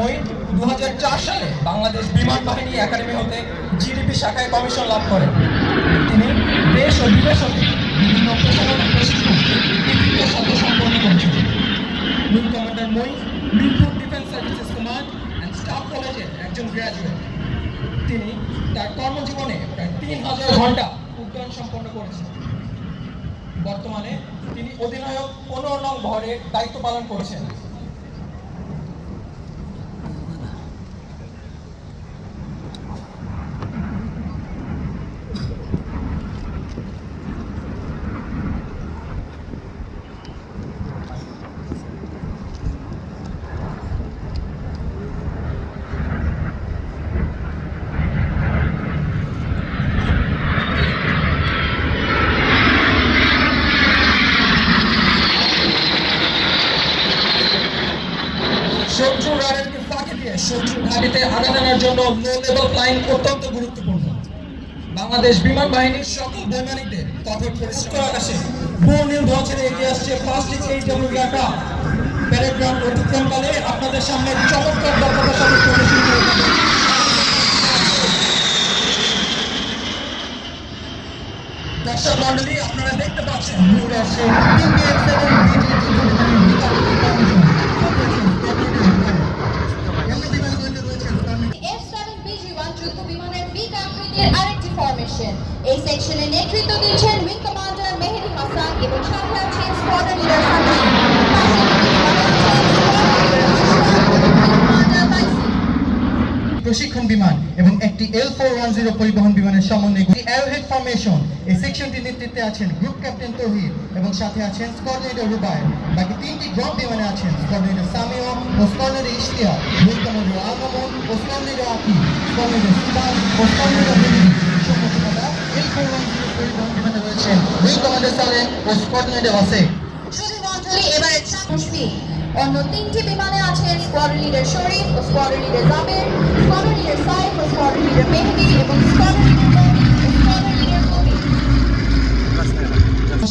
মঈন দু সালে বাংলাদেশ বিমান বাহিনী একাডেমি হতে জিডিপি শাখায় কমিশন লাভ করেন তিনি দেশ ও বিদেশ বিভিন্ন পেশাগত প্রশিক্ষণ সম্পন্ন করেছেন। Wing commander Moin Mirpur defence services command and staff কলেজের একজন গ্র্যাজুয়েট তিনি তার কর্মজীবনে প্রায় তিন হাজার ঘণ্টা উড্ডয়ন সম্পন্ন করেছেন। বর্তমানে তিনি অধিনায়ক পনেরো নং ভরে দায়িত্ব পালন করছেন। শত্রু রাডারকে ফাঁকি দিয়ে শত্রু ঘাঁটিতে আঘাত আনার জন্য লো লেভেল ফ্লাইং অত্যন্ত গুরুত্বপূর্ণ। বাংলাদেশ বিমান বাহিনীর সকল বৈমানিকদের কঠোর পরিশ্রম আকাশে বহু নীল এগিয়ে আসছে ফার্স্ট এইচ ডাব্লিউ এয়ারক্রাফট প্যারাগ্রাম অতিক্রমকালে আপনাদের সামনে চমৎকার দক্ষতার সাথে প্রদর্শন করে দর্শক মন্ডলী আপনারা দেখতে পাচ্ছেন দূরে প্রশিক্ষণ বিমান এবং একটি এল ফোর ওয়ান জিরো পরিবহন বিমানের সমন্বয়ে অ্যারোহেড ফরমেশন এই সেকশনটির নেতৃত্বে আছেন গ্রুপ ক্যাপ্টেন তৌহিদ এবং সাথে আছেন স্কোয়াড লিডার রুবায় বাকি তিনটি গ্রুপ বিমানে আছেন স্কোয়াড লিডার সামিও ও স্কোয়াড লিডার ইশতিয়া দুই কমান্ডার আলমামুন ও স্কোয়াড লিডার আকি স্কোয়াড লিডার সুবাস ও স্কোয়াড লিডার মেহেদি সম্মুখতা এল ফোর ওয়ান জিরো পরিবহন বিমানে রয়েছেন দুই কমান্ডার সালেম ও স্কোয়াড লিডার ওয়াসে শুধু মন্ডলী এবারে চাকরি অন্য তিনটি বিমানে আছেন স্কোয়াড্রন লিডার শরীফ ও squadron leader Jaber squadron leader Saif ও স্কোয়াড্রন লিডার মেহেদি এবং স্কোয়াড্রন লিডার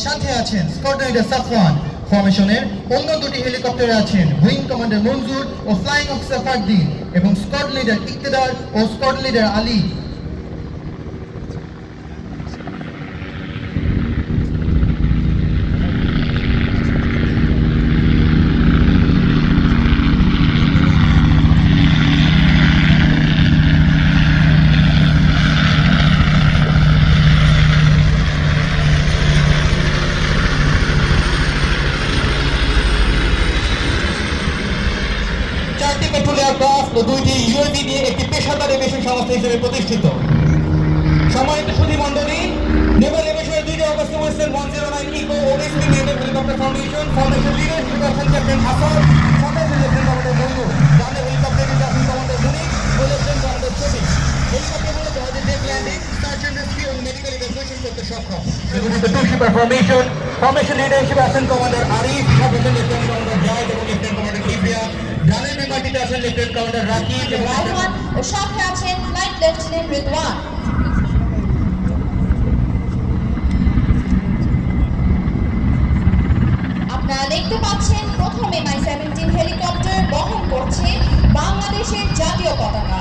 সাথে আছেন স্কোয়াড লিডার সাফওয়ান ফরমেশনের অন্য দুটি হেলিকপ্টারে আছেন উইং কমান্ডার মঞ্জুর ও ফ্লাইং অফিসার ফারদিন এবং স্কোয়াড লিডার ইকতেদার ও স্কোয়াড লিডার আলী। এয়ারক্রাফট ও দুইটি ইউএভি নিয়ে একটি পেশাদার এভিয়েশন সংস্থা হিসেবে প্রতিষ্ঠিত। সম্মানিত সুধী মন্ডলী নেভাল এভিয়েশনের দুইটি Agusta Westland one zero nine eco ওডিসি naval helicopter formation formation leader captain Hasan সাথে আছেন লেফটেন্যান্ট কমান্ডার বন্ধু জানে হেলিকপ্টার আছেন কমান্ডার মুনিক ও লেফটেন্যান্ট কমান্ডার ছবি হেলিকপ্টারগুলো জাহাজে deck landing search and rescue এবং মেডিকেল ইভ্যাকুয়েশন করতে সক্ষম। ফরমেশন ফরমেশন লিডার হিসেবে আছেন কমান্ডার আরিফ সাথে আছেন লেফটেন্যান্ট কমান্ডার আছেন লেফটেন্ট কাউন্টার রাকিব রহমান ও সাথে আছেন লাইট লেফটেন্যান্ট রিদওয়ান আপনারা দেখতে পাচ্ছেন প্রথমে মাই সেভেন্টিন হেলিকপ্টার বহন করছে বাংলাদেশের জাতীয় পতাকা।